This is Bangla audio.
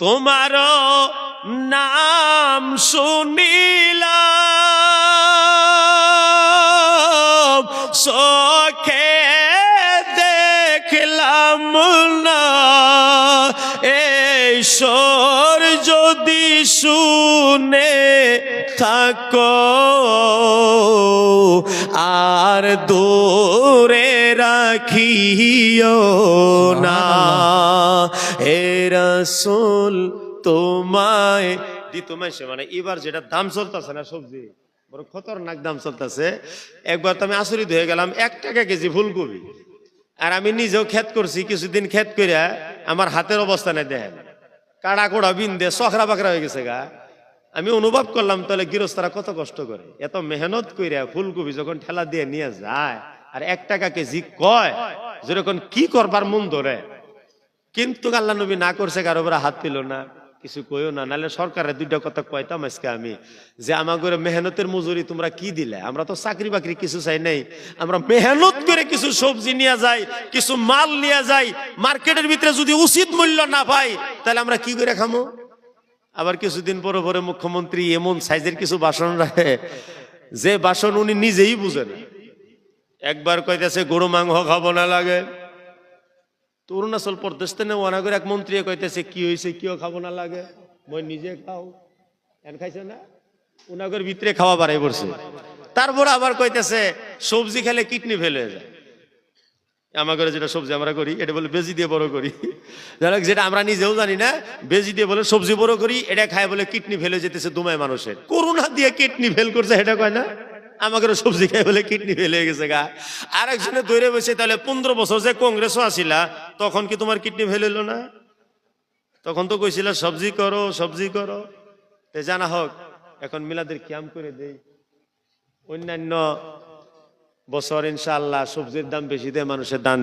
তোমার নাম শুনিলাম সখে দেখলাম না। স্বর যদি শুনে থাকো আর দূরে রাখিও না। হে রসুল তোমায় দিত মাসে মানে এবার যেটা দাম চলতেছে না সবজি বড় খতরনাক দাম চলতেছে। একবার তো আমি আচরিত হয়ে গেলাম এক টাকা কেজি ফুলকপি। আর আমি নিজেও ক্ষেত করছি কিছুদিন ক্ষেত করিয়া আমার হাতের অবস্থা নেই দেখেন। কাড়া কোড়া বিন্দে সখরা বাকরা হয়ে গেছে গা। আমি অনুভব করলাম তাহলে গৃহস্থরা কত কষ্ট করে। এত মেহনত কইরা ফুলকপি যখন ঠেলা দিয়ে নিয়ে যায় আর এক টাকা কেজি কয়? যেরকম কি করবার মন ধরে। কিন্তু আল্লাহ নবী না করছে, কারও উপরে হাত দিল না। কিছু কইও না, নাহলে সরকারের দুইটা কথা কয়তাম আজকে আমি, যে আমাদের মেহনতের মজুরি তোমরা কি দিলে? আমরা তো চাকরি বাকরি কিছু চাই নাই। আমরা মেহনত করে কিছু সবজি নিয়ে যাই, কিছু মাল নিয়ে যাই, মার্কেটের ভিতরে যদি উচিত মূল্য না পাই, তাহলে আমরা কি করে খামো? আবার কিছুদিন পরে পরে মুখ্যমন্ত্রী এমন সাইজের কিছু বাসন রাখে, যে বাসন উনি নিজেই বুঝেন একবার কইতেছে গরু মাংস খাব না লাগে। তো অরুণাচল প্রদেশ থেকে ওনাগর এক মন্ত্রী কইতেছে কি হয়েছে কিও খাব না লাগে? মই নিজে খাও। এন খাইছে না? ওনাগর ভিতরে খাওয়া বাড়াই পড়ছে। তারপর আবার কইতেছে সবজি খেলে কিডনি ফেলে যায়। আমার যেটা সবজি আমরা করি এটা বলে বেজি দিয়ে বড় করি। হোক, যেটা আমরা নিজেও জানি না বেজি দিয়ে বলে সবজি বড় করি এটা খায় বলে কিডনি ফেলে যেতেছে দুমায় মানুষের। করোনা দিয়ে কিডনি ফেল করছে এটা কয় না? আমাকে সবজি খাই বলে কিডনি ফেলে গেছে গা। আর একজনে দৌড়ে বসে, তাহলে পনেরো বছর যে কংগ্রেসও আসিলা, তখন কি তোমার কিডনি ফেলে না? তখন তো কইছিল, সবজি করো সবজি করো। তে জানা হোক, এখন মিলাদের ক্যাম্প করে দেই। অন্যান্য বছর ইনশাআল্লাহ সবজির দাম বেশি দেয়, মানুষের দান